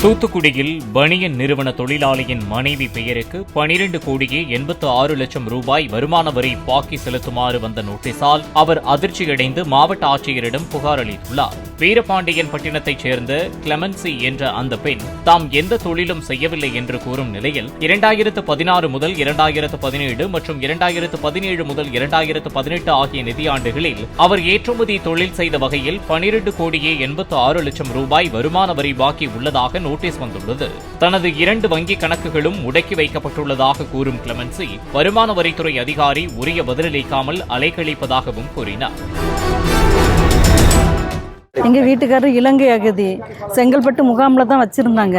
தூத்துக்குடியில் பனியன் நிறுவன தொழிலாளியின் மனைவி பெயருக்கு பனிரெண்டு கோடியே எண்பத்து ஆறு லட்சம் ரூபாய் வருமான வரி பாக்கி செலுத்துமாறு வந்த நோட்டீஸால் அவர் அதிர்ச்சியடைந்து மாவட்ட ஆட்சியரிடம் புகார் அளித்துள்ளார். வீரபாண்டியன் பட்டினத்தைச் சேர்ந்த கிளமன்சி என்ற அந்த பெண் தாம் எந்த தொழிலும் செய்யவில்லை என்று கூறும் நிலையில் இரண்டாயிரத்து பதினாறு முதல் இரண்டாயிரத்து பதினேழு மற்றும் இரண்டாயிரத்து பதினேழு முதல் இரண்டாயிரத்து பதினெட்டு ஆகிய நிதியாண்டுகளில் அவர் ஏற்றுமதி தொழில் செய்த வகையில் பனிரெண்டு கோடியே எண்பத்து ஆறு லட்சம் ரூபாய் வருமான வரி பாக்கி உள்ளதாக நோட்டீஸ் வந்துள்ளது. தனது இரண்டு வங்கிக் கணக்குகளும் முடக்கி வைக்கப்பட்டுள்ளதாக கூறும் கிளமன்சி வருமான வரித்துறை அதிகாரி உரிய பதிலளிக்காமல் அலைக்கழிப்பதாகவும் கூறினார். எங்கள் வீட்டுக்காரர் இலங்கை அகதி. செங்கல்பட்டு முகாமில் தான் வச்சுருந்தாங்க.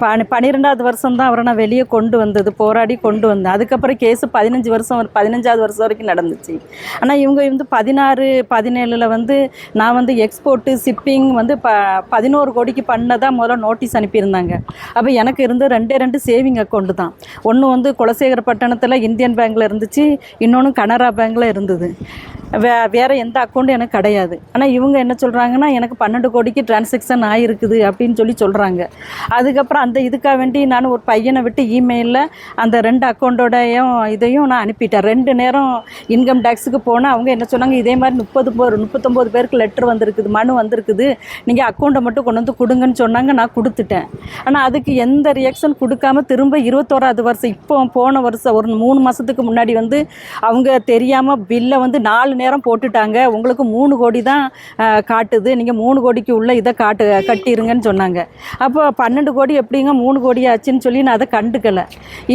பனி பன்னிரெண்டாவது வருஷம் தான் அவரை நான் வெளியே கொண்டு வந்தது போராடி கொண்டு வந்தேன். அதுக்கப்புறம் கேஸு பதினஞ்சு வருஷம் பதினஞ்சாவது வருஷம் வரைக்கும் நடந்துச்சு. ஆனால் இவங்க வந்து பதினாறு பதினேழில் வந்து நான் வந்து எக்ஸ்போர்ட்டு ஷிப்பிங் வந்து ப பதினோரு கோடிக்கு பண்ணதான் முதல்ல நோட்டீஸ் அனுப்பியிருந்தாங்க. அப்போ எனக்கு இருந்து ரெண்டே ரெண்டு சேவிங் அக்கௌண்ட்டு தான். ஒன்று வந்து குலசேகரப்பட்டணத்தில் இந்தியன் பேங்க்கில் இருந்துச்சு இன்னொன்று கனரா பேங்க்கில் இருந்தது. வே வேறு எந்த அக்கௌண்ட்டும் எனக்கு கிடையாது. ஆனால் இவங்க என்ன சொல்கிறாங்கன்னா எனக்கு பன்னெண்டு கோடிக்கு டிரான்சாக்ஷன் ஆகிருக்குது அப்படின்னு சொல்லி சொல்கிறாங்க அது அதுக்கப்புறம் அந்த இதுக்காக வேண்டி நான் ஒரு பையனை விட்டு இமெயிலில் அந்த ரெண்டு அக்கௌண்ட்டோடையும் இதையும் நான் அனுப்பிட்டேன். ரெண்டு நேரம் இன்கம் டேக்ஸுக்கு போனால் அவங்க என்ன சொன்னாங்க இதே மாதிரி முப்பது பேர் முப்பத்தொம்போது பேருக்கு லெட்ரு வந்திருக்குது மனு வந்திருக்குது. நீங்கள் அக்கௌண்ட்டை மட்டும் கொண்டு வந்து கொடுங்கன்னு சொன்னாங்க நான் கொடுத்துட்டேன். ஆனால் அதுக்கு எந்த ரியாக்ஷன் கொடுக்காம திரும்ப இருபத்தோராது வருஷம் இப்போ போன வருஷம் ஒரு மூணு மாதத்துக்கு முன்னாடி வந்து அவங்க தெரியாமல் பில்லை வந்து நாலு நேரம் போட்டுட்டாங்க. உங்களுக்கு மூணு கோடி தான் காட்டுது. நீங்கள் மூணு கோடிக்கு உள்ள இதை காட்டு கட்டிடுங்கன்னு சொன்னாங்க. அப்போ பன்னெண்டு கோடி எப்படிங்க மூணு கோடி ஆச்சுன்னு சொல்லி நான் அதை கண்டுக்கலை.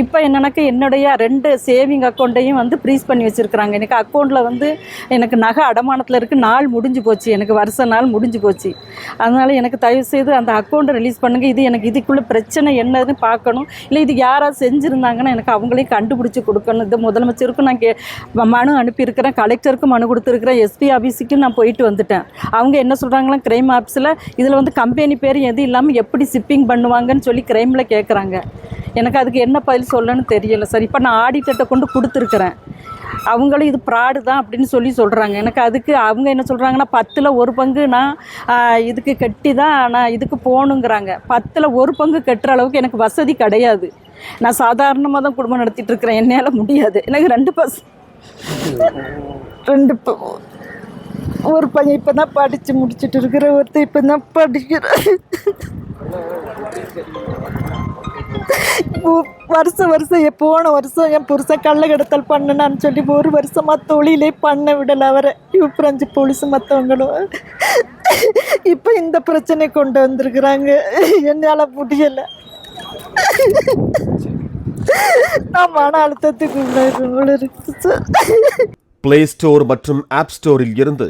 இப்போ என்னன்னாக்க என்னுடைய ரெண்டு சேவிங் அக்கௌண்ட்டையும் வந்து ப்ரீஸ் பண்ணி வச்சுருக்குறாங்க. எனக்கு அக்கௌண்ட்டில் வந்து எனக்கு நகை அடமானத்தில் இருக்குது நாள் முடிஞ்சு போச்சு. எனக்கு வருஷ நாள் முடிஞ்சு போச்சு. அதனால் எனக்கு தயவு செய்து அந்த அக்கௌண்ட்டை ரிலீஸ் பண்ணுங்கள் இது எனக்கு இதுக்குள்ளே பிரச்சனை என்னதுன்னு பார்க்கணும். இல்லை இது யாராவது செஞ்சுருந்தாங்கன்னா எனக்கு அவங்களையும் கண்டுபிடிச்சி கொடுக்கணும். இது முதலமைச்சருக்கும் நான் கே மனு அனுப்பியிருக்கிறேன். கலெக்டருக்கும் மனு கொடுத்துருக்குறேன். எஸ்பி ஆஃபீஸுக்கும் நான் போயிட்டு வந்துட்டேன். அவங்க என்ன சொல்கிறாங்களா கிரைம் ஆஃபீஸில் இதில் வந்து கம்பெனி பேர் எதுவும் இல்லாமல் எப்படி ஷிப்பிங் வாங்கன்னு சொல்லி கிரைமில் கேட்குறாங்க எனக்கு அதுக்கு என்ன பதில் சொல்லணும்னு தெரியல. சார் இப்போ நான் ஆடிட்டர்கிட்ட கொண்டு கொடுத்துருக்குறேன். அவங்களும் இது ப்ராடு தான் அப்படின்னு சொல்லி சொல்கிறாங்க எனக்கு அதுக்கு அவங்க என்ன சொல்கிறாங்கன்னா பத்தில் ஒரு பங்கு நான் இதுக்கு கட்டி தான் நான் இதுக்கு போகணுங்கிறாங்க. பத்தில் ஒரு பங்கு கட்டுற அளவுக்கு எனக்கு வசதி கிடையாது. நான் சாதாரணமாக தான் குடும்பம் நடத்திட்டு இருக்கிறேன். என்னால் முடியாது. எனக்கு ரெண்டு பஸ் ரெண்டு ஒரு பையன் இப்போ தான் படித்து முடிச்சுட்டு இருக்கிற ஒருத்தர் இப்போ தான் படிக்கிறேன். வருஷம் வருஷம் போன வருஷம் என் புருஷன் கள்ளக்கடத்தல் பண்ணனான்னு சொல்லி ஒரு வருஷமாக தொழிலே பண்ண விடலை அவரை. இவ் பிரெஞ்சு போலீஸ் மற்றவங்களும் இப்போ இந்த பிரச்சனை கொண்டு வந்திருக்கிறாங்க. என்னால் முடியலை. நான் மன அழுத்தத்துக்கு உள்ளாயிரம் இருக்கு சார். பிளே ஸ்டோர் மற்றும் ஆப் ஸ்டோரில் இருந்து